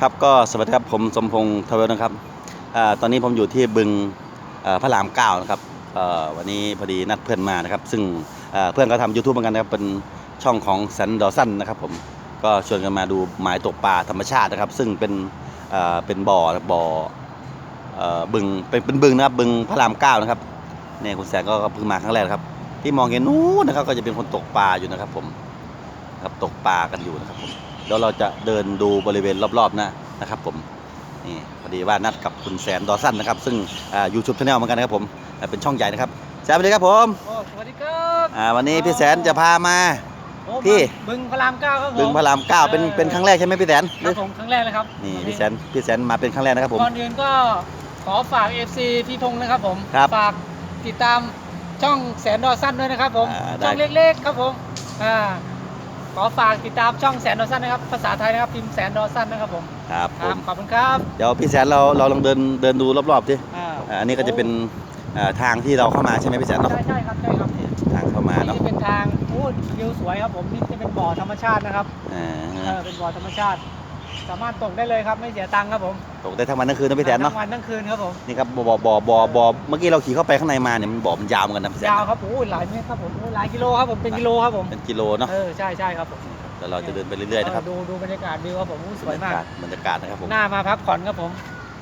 ครับก็สวัสดีครับผมสมพงษ์ทวลนะครับอตอนนี้ผมอยู่ที่บึงพระรามเก้านะครับวันนี้พอดีนัดเพื่อนมานะครับ ซึ่งเพื่อนก็ทำ YouTube เหมือนกันนะครับเป็นช่องของสันดอสันนะครับผมก็ชวนกันมาดูหมายตกปลาธรรมชาตินะครับ ซึ่งเป็นเป็นบ่อบ่อบึงเป็นเป็นบึงนะครับบึงพระรามเก้านะครับเนี่ยคุณแสงก็เพิ่งมาครั้งแรกนะครับ ที่มองเห็นนู้นนะครับก็จะเป็นคนตกปลาอยู่นะครับผมครับตกปลากันอยู่นะครับผม เดี๋ยวเราจะเดินดูบริเวณรอบๆนะนะครับ ผมนี่พอดีว่านัดกับคุณแสนดอสันนะครับ ซึ่งยูทูบช anel เหมือนกันนะครับผมอ่าเป็นช่องใหญ่นะครับแสนสวัสดีครับผมโอ้สวัสดีครับอ่าวันนี้พี่แสนจะพามาโอ้พี่บึงพระรามเก้าครับผมบึงพระรามเก้าเป็นเป็นครั้งแรกใช่ไหมพี่แสนครับผมครั้งแรกเลยครับนี่พี่แสนพี่แสนมาเป็นครั้งแรกนะครับผมก่อนอื่นก็ขอฝาก FC พี่พงษ์นะครับผมครับฝากติดตามช่องแสนดอสั้นด้วยนะครับผมอ่าได้ช่องเล็กๆครับผมอ่า ขอฝากติดตามช่องแสนดอสั้นนะครับ ภาษาไทยนะครับพิมพ์แสนดอสั้นนะครับผมครับคผรับมขอบคุณครับเดี๋ยวพี่แสนเราเราลองเดินเดินดูรอบๆดิอ่าอ่าอันนี้ก็จะเป็นอ่าทางที่เราเข้ามาใช่ไหมพี่แสนเนาะใช่ใช่ครับใช่ครับนี่ทางเข้ามาเนาะนี่เป็นทางโอ้วิวสวยครับผมนี่จะเป็นบ่อธรรมชาตินะครับอ่าเออเป็นบ่อธรรมชาติ สามารถตกได้เลยครับไม่เสียตังค์ครับผมตกได้ทั้งวันทั้งคืนนะพี่แสนเนาะทั้งวันทั้งคืนครับผมนี่ครับบ่อบ่อบ่อบ่อเมื่อกี้เราขี่เข้าไปข้างในมาเนี่ยมันบ่อมันยาวเหมือนกันนะพี่แสนยาวครับโอ้ยหลายเมตรครับผมโอ้ยหลายกิโลครับผมเป็นกิโลครับผมเป็นกิโลเนาะเออใช่ใช่ครับผมเดี๋ยวเราจะเดินไปเรื่อยๆนะครับเออดูดูบรรยากาศวิวครับผมโอ้ยสวยมากบรรยากาศนะครับผมหน้ามาพักผ่อนครับผม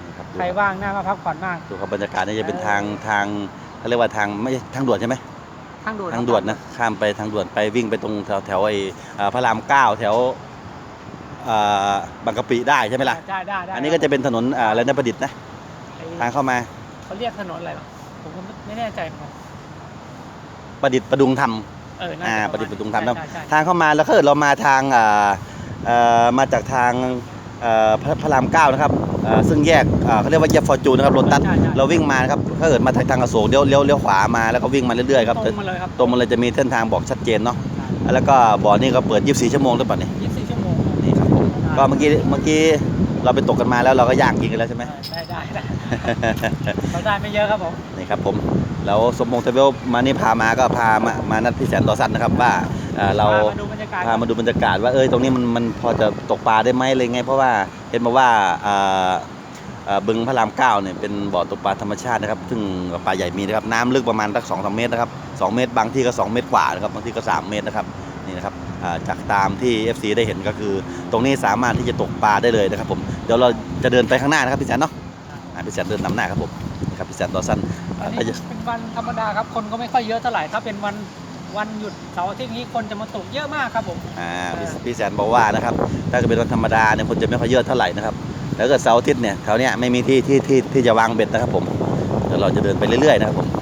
นี่ครับใครว่างหน้ามาพักผ่อนมากดูครับบรรยากาศนี่จะเป็นทางทางเขาเรียกว่าทางไม่ใช่ทางด่วนใช่ไหมทางด่วนทางด่วนนะข้ามไปทางด่วนไปวิ่งไปตรงแถวแถวไอ้อ่าพระรามเก้าแถว อ่าบางกะปิได้ใช่ไหมล่ะ ได้ได้ได้อันนี้ก็จะเป็นถนนอ่าอะไรนะประดิษฐ์นะ ไอ้ทางเข้ามาเขาเรียกถนนอะไรหรอผมก็ไม่แน่ใจเหมือนกันประดิษฐ์ประดุงธรรมเออน่าอ่าจะประดิษฐ์ประดุงธรรมใช่นะใช่ใช่ทางเข้ามาแล้วถ้าเกิดเรามาทางอ่าเอ่อมาจากทางเอ่อพระพระรามเก้านะครับเอ่อซึ่งแยกอ่าเขาเรียกว่าแยกฟอร์จูนนะครับรถตัด ใช่ใช่เราวิ่งมานะครับถ้าเกิดมาทางทางอโศกเลี้ยวเลี้ยวเลี้ยวขวามาแล้วก็วิ่งมาเรื่อยๆครับตรงมาเลยครับตรงมันเลยจะมีเส้นทางบอกชัดเจนเนาะแล้วก็บ่อนี่ก็เปิด 24 ชั่วโมงหรือเปล่าเนี่ย ก็เมื่อกี้เมื่อกี้เราไปตกกันมาแล้วเราก็ย่างกินกันแล้วใช่ไหมได้ได้ได้เราได้ไม่เยอะครับผมนี่ครับผมแล้วสมพงษ์เทเวลมานี่พามาก็พามามานัดพี่แสนต่อสั้นนะครับว่าเราพามาดูบรรยากาศว่าเอ้ยตรงนี้มันมันพอจะตกปลาได้ไหมอะไรเงี้ยเพราะว่าเห็นมาว่าอ่าอ่าบึงพระรามเก้าเนี่ยเป็นบ่อตกปลาธรรมชาตินะครับ ซึ่งปลาใหญ่มีนะครับน้ำลึกประมาณสักสองสามเมตรนะครับสองเมตรบางที่ก็สองเมตรกว่านะครับบางที่ก็สามเมตรนะครับ นี่นะครับอ่าจากตามที่ FC ได้เห็นก็คือ ตรงนี้สามารถที่จะตกปลาได้เลยนะครับผมเดี๋ยวเราจะเดินไปข้างหน้านะครับพี่แสนเนาะอ่าพี่แสนเดินนำหน้าครับผมนี่ครับพี่แสนต่อสั้นอัอ่านนี้ก็จะเป็นวันธรรมดาครับคนก็ไม่ค่อยเยอะเท่าไหร่ถ้าเป็นวันวันหยุดเสาร์อาทิตย์นี้คนจะมาตกเยอะมากครับผมอ่าพี่พี่แสนบอกว่านะครับถ้าเกิดเป็นวันธรรมดาเนี่ยคนจะไม่ค่อยเยอะเท่าไหร่นะครับแล้วก็เสาร์อาทิตย์เนี่ยแถวเนี้ยไม่มีที่ที่ที่ที่จะวางเบ็ดนะครับผมเดี๋ยวเราจะเดินไปเรื่อยๆนะครับผม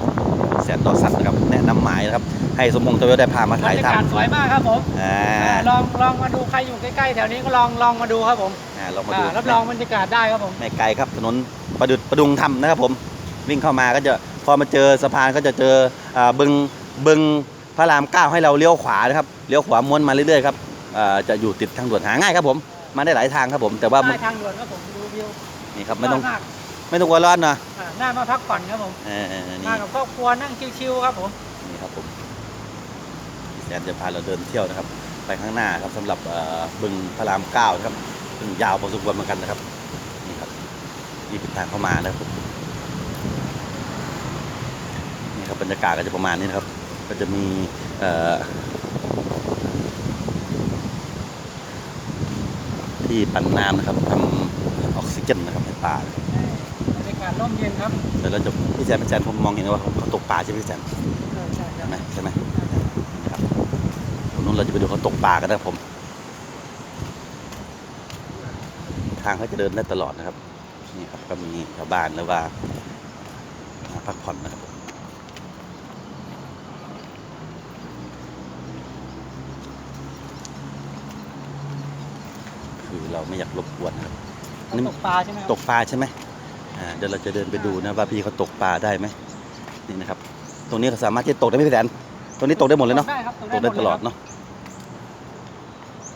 แส นต่อสัตว์นะครับแนะนำหมายนะครับ ให้สมพงษ์ทวีได้พามาบรถ่ายรยากาศทำสวยมากครับผมอ่าอ่าลองลองมาดูใครอยู่ใกล้ๆแถวนี้ก็ลองลองมาดูครับผมอ่าลองมาดู อ่ารับรองบรรยากาศได้ครับผม ไม่ไกลครับถนนประดุดประดุงธรรมนะครับผมวิ่งเข้ามาก็จะพอมาเจอสะพานก็จะเจออ่าบึงบึงพระรามเก้าให้เราเลี้ยวขวานะครับเลี้ยวขวาม้วนมาเรื่อยๆครับอ่าจะอยู่ติดทางด่วนหาง่ายครับผมมาได้หลายทางครับผมแต่ว่าใต้ทางด่วนครับผมดูวิวนี่ครับไม่ต้องยดาก ไม่ต้องกลัวร้อนเนาะอ่าหน้ามาพักผ่อนครับผมเออเออเออนี่มากับครอบครัวนั่งชิวๆครับผมนี่ครับผมพี่แซมจะพาเราเดินเที่ยวนะครับ ไปข้างหน้าครับสำหรับเอ่อบึงพระรามเก้านะครับซึ่งยาวพอสมควรเหมือนกันนะครับนี่ครับนี่เป็นทางเข้ามานะครับผมนี่ครับบรรยากาศก็จะประมาณนี้นะครับ ก็จะมีเอ่อที่ปั่นน้ำนะครับทำออกซิเจนนะครับให้ปลาบรรยากาศร่มเย็นครับเดี๋ยวเราจะพี่แซมพี่แซมผมมองเห็นว่าเขาตกปลาใช่ไหมพี่แซมเออใช่ใช่ใช่ไหมใช่ไหมนะครับตรงนู้นเราจะไปดูเขาตกปลากันนะครับผม ทางเขาจะเดินได้ตลอดนะครับนี่ครับก็มีชาวบ้านหรือว่ามาพักผ่อนนะครับคือเราไม่อยากรบกวนนะครับเขาตกปลาใช่ไหมครับตกปลาใช่ไหมอ่า เดี๋ยวเราจะเดินไปดูนะว่าพี่เขาตกปลาได้ไหมนี่นะครับ ตรงนี้เขาสามารถที่จะตกได้ไหมพี่แสนตรงนี้ตกได้หมดเลยเนาะได้ครับตกได้หมตลอดครับเนาะ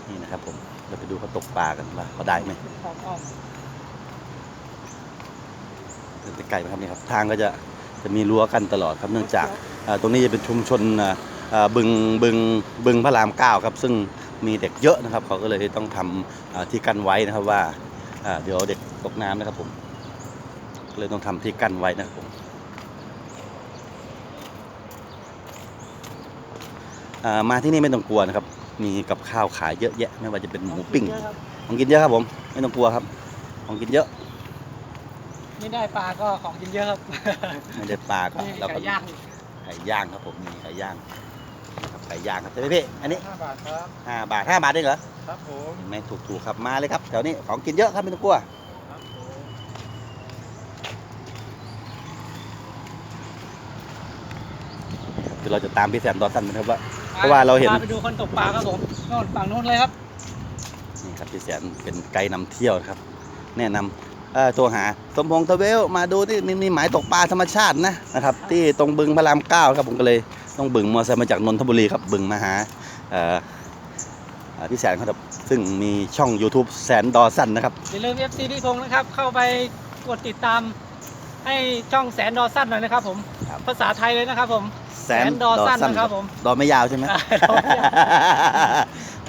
นี่นะครับผมเราไปดูเขาตกปลากันว่าเขาได้ไหมขอบอ้อมเดินไปไกลไหมครับนี่ครับทางก็จะจะมีรั้วกันตลอดครับเนื่องจากอ่าตรงนี้จะเป็นชุมชนอ่าอ่าบึงบึงบึงพระรามเก้าครับซึ่งมีเด็กเยอะนะครับ เขาก็เลยต้องทำอ่าที่กั้นไว้นะครับว่าอ่าเดี๋ยวเด็กตกน้ำนะครับผมก็ เลยต้องทำที่กั้นไว้นะครับผมอ่ามาที่นี่ไม่ต้องกลัวนะครับ มีกับข้าวขายเยอะแยะ ไม่ว่าจะเป็นหมูปิ้งเยอะครับของกินเยอะครับผม ไม่ต้องกลัวครับ ของกินเยอะ ไม่ได้ปลาก็ของกินเยอะครับ ไม่ได้ปลาก็นี่เราก็ไก่ย่างไก่ย่างครับผมมีไก่ย่างครับไก่ย่างครับใช่ไหมพี่อันนี้ห้าบาทครับห้าบาทห้าบาทได้เหรอครับผมเห็นไหมถูกถูกๆครับมาเลยครับแถวนี้ของกินเยอะครับไม่ต้องกลัว ครับผม คือเราจะตามพี่แซมดอสันนะครับว่าเพราะว่าเราเห็นพไปดูคนตกปลาครับผมโน่นฝั่งโน้นเลยครับนี่ครับพี่แสนเป็นไกด์นำเที่ยวนะครับ แนะนำเอ่อตัวหาสมพงษ์ทเวลมาดูนี่นี่มีหมายตกปลาธรรมชาตินะนะครับ ที่ตรงบึงพระรามเก้าครับผมก็เลยต้องบึงมอเตอร์ไซค์มาจากนนทบุรีครับบึงมาหาเอ่อเอ่อพี่แสนครับ ซึ่งมีช่อง YouTube แสนดอสันนะครับอย่าลืม FC พี่พงษ์นะครับ เข้าไปกดติดตามให้ช่องแสนดอสั้นหน่อยนะครับผมครับภาษาไทยเลยนะครับผม แสนดอสั้นนะครับผมดอไม่ยาวใช่ไหมอ่าดอไม่ยาว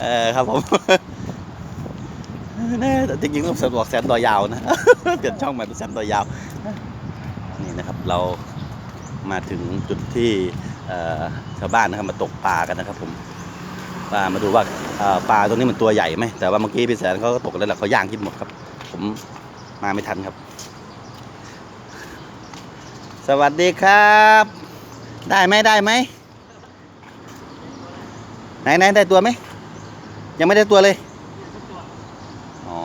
เออครับผมแน่แต่จริงๆต้องสะดวกแสนดอยาวนะเปลี่ยนช่องใหม่เป็นแสนดอยาว นี่นะครับเรามาถึงจุดที่เอ่อชาวบ้านนะครับมาตกปลากันนะครับผมปลามาดูว่าเอ่อปลาตรงนี้มันตัวใหญ่ไหมแต่ว่าเมื่อกี้พี่แสนเขาก็ตกแล้วแหละเขาย่างกินหมดครับ ผมมาไม่ทันครับ สวัสดีครับ ได้ไหมได้ไหมไหนไหนได้ตัวไหม ยังไม่ได้ตัวเลย อ๋อ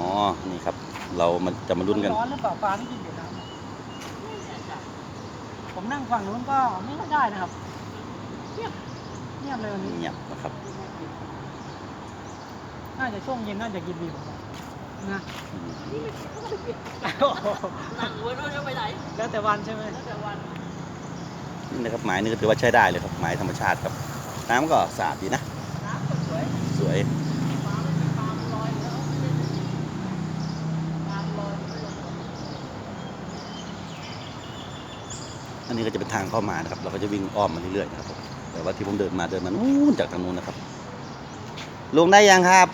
นี่ครับ เรามันจะมาลุ้นกัน ร้อนหรือเปล่าปลาที่กินอยู่น้ำผมนั่งฝั่งนู้นก็ไม่ค่อยได้นะครับเงียบเงียบเลยวันนี้เงียบนะครับ น่าจะช่วงเย็นน่าจะกินดีผมว่านะอืมนั่งวนไปไหน แล้วแต่วันใช่ไหมแล้วแต่วัน นี่นะครับหมายนี่ก็ถือว่าใช้ได้เลยครับหมายธรรมชาติครับ น้ำก็สะอาดดีนะสวยอันนี้ก็จะเป็นทางเข้ามานะครับ เราก็จะวิ่งอ้อมมาเรื่อยๆนะครับแต่ว่าที่ผมเดินมาเดินมานู้นจากทางนู้นนะครับลุงได้ยังครับ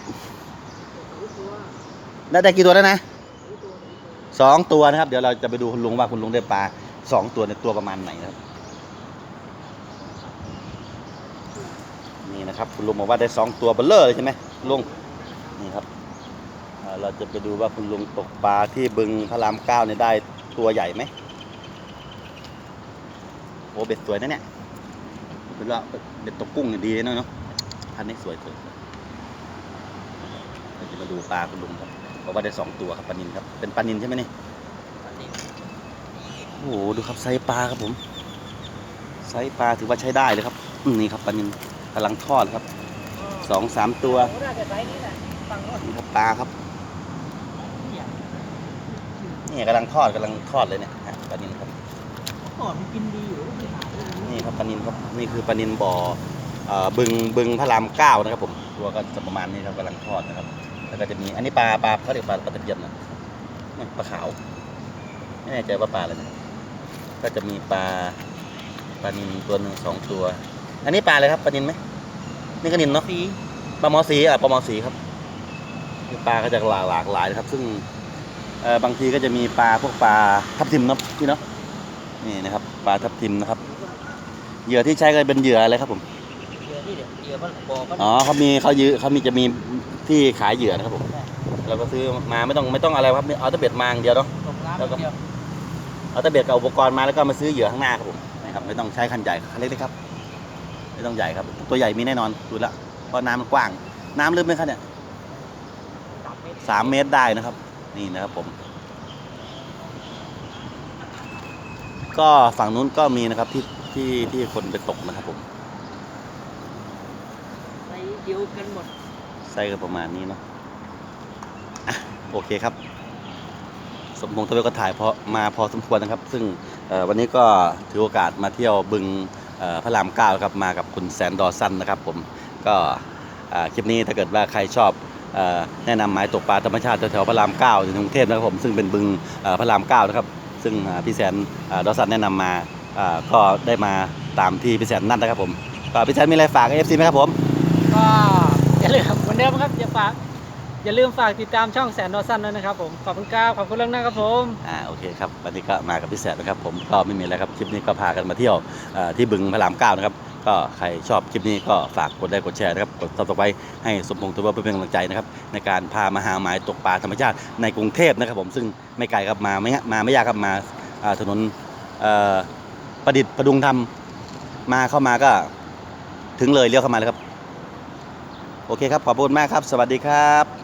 ได้ได้กี่ตัวแล้วนะสองตัวนะครับ เดี๋ยวเราจะไปดูคุณลุงว่าคุณลุงได้ปลาสองตัวในตัวประมาณไหนนะครับ นี่นะครับคุณลุงบอกว่าได้สองตัวเบลเลอร์เลยใช่ไหมลุงนี่ครับเอ่อเราจะไปดูว่าคุณลุงตกปลาที่บึงพระรามเก้าเนี่ยได้ตัวใหญ่ไหมโอ้เบ็ดสวยนะเนี่ยเป็นว่าเบ็ดตกกุ้งเนี่ยดีนะเนาะพันนี้สวยสวยสวยเราจะมาดูปลาคุณลุงครับบอกว่าได้สองตัวครับปลานินครับเป็นปลานินใช่ไหมนี่โอ้โหดูครับไซส์ปลาครับผมไซส์ปลาถือว่าใช้ได้เลยครับอืมนี่ครับปลานิน กำลังทอดครับสองสามตัวโอ้น่าจะไซส์นี้แหละฝั่งโน้นนี่ครับปลาครับเนี่ยนี่กำลังทอดกำลังทอดเลยเนี่ยฮะปลานินครับก่อนมันกินดีอยู่ไม่หาเลยนี่ครับปลานินครับนี่คือปลานินบ่อเอ่อบึงบึงพระรามเก้านะครับ ผมตัวก็จะประมาณนี้ครับกำลังทอดนะครับ แล้วก็จะมีอันนี้ปลาปลาเขาเรียกปลาปลาตะเพียนนะนี่ปลาขาวไม่แน่ใจว่าปลาอะไรนะก็จะมีปลาปลานินตัวหนึ่งสองตัว อันนี้ปลาอะไรครับปลานินไหม นี่ก็นินเนาะสีปลาหมอสีอะปลาหมอสีครับนี่ปลาก็จะหลากหลากหลายนะครับ ซึ่งเอ่อบางทีก็จะมีปลาพวกปลาทับทิมเนาะพี่เนาะนี่นะครับ ปลาทับทิมนะครับ เหยื่อที่ใช้ก็เป็นเหยื่ออะไรครับผมเหยื่อนี่เดี๋ยวเหยื่อมันบอกมันอ๋อเขามีเขายืเขามีจะมีที่ขายเหยื่อนะครับผมเราก็ซื้อมาไม่ต้องไม่ต้องอะไรครับเอาแตะเบ็ดมาอย่างเดียวเนาะตกน้ำแล้วก็เดียวเอาแตะเบ็ดกับอุปกรณ์มาแล้วก็มาซื้อเหยื่อข้างหน้าครับผมนะครับไม่ต้องใช้คันใหญ่คันเล็กๆครับ ไม่ต้องใหญ่ครับ ตัวใหญ่มีแน่นอนดูและเพราะน้ำมันกว้าง น้ำลึกไหมครับเนี่ยสามเมตรสามเมตรได้นะครับ นี่นะครับผม ก็ฝั่งนู้นก็มีนะครับที่ที่ที่คนไปตกนะครับผมไซส์เดียวกันหมดไส้ก็ประมาณนี้เนาะอะโอเคครับ สมพงษ์ทวีก็ถ่ายพอมาพอสมควรนะครับ ซึ่งเอ่อวันนี้ก็ถือโอกาสมาเที่ยวบึงเอ่อ พระรามเก้าครับมากับคุณแสนดอสันนะครับผมก็คลิปนี้ถ้าเกิดว่าใครชอบแนะนำหมายตกปลาธรรมชาติแถวๆพระรามเก้าในกรุงเทพนะครับผมซึ่งเป็นบึงพระรามเก้านะครับซึ่งพี่แสนอดอสันแนะนำมาอ่าก็ได้มาตามที่พี่แสนนัดนะครับผมก็พี่แสนมีอะไรฝากเอฟซีไหมครับผมก็อย่าลืมเหมือนเดิมครับอย่าฝาก อย่าลืมฝากติดตามช่องแสนดอสันด้วยนะครับผม ขอบคุณครับขอบคุณเรื่องนะครับผม อ่าโอเคครับวันนี้ก็มากับพี่แสบนะครับผมก็ไม่มีอะไรครับคลิปนี้ก็พากันมาเที่ยวอ่อที่บึงพระรามเก้านะครับก็ใครชอบคลิปนี้ก็ฝากกดไลค์กดแชร์นะครับกดซับสไครต์ให้สมพงษ์ตัวเพื่อเป็นกำลังใจนะครับในการพามาหาหมายตกปลาธรรมชาติในกรุงเทพนะครับผมซึ่งไม่ไกลครับมาไม่มาไม่ยากครับมาอ่าถนนเอ่อประดิษฐ์ประดุงธรรมมาเข้ามาก็ถึงเลยเลี้ยวเข้ามาเลยครับ โอเคครับ ขอบคุณมากครับ สวัสดีครับ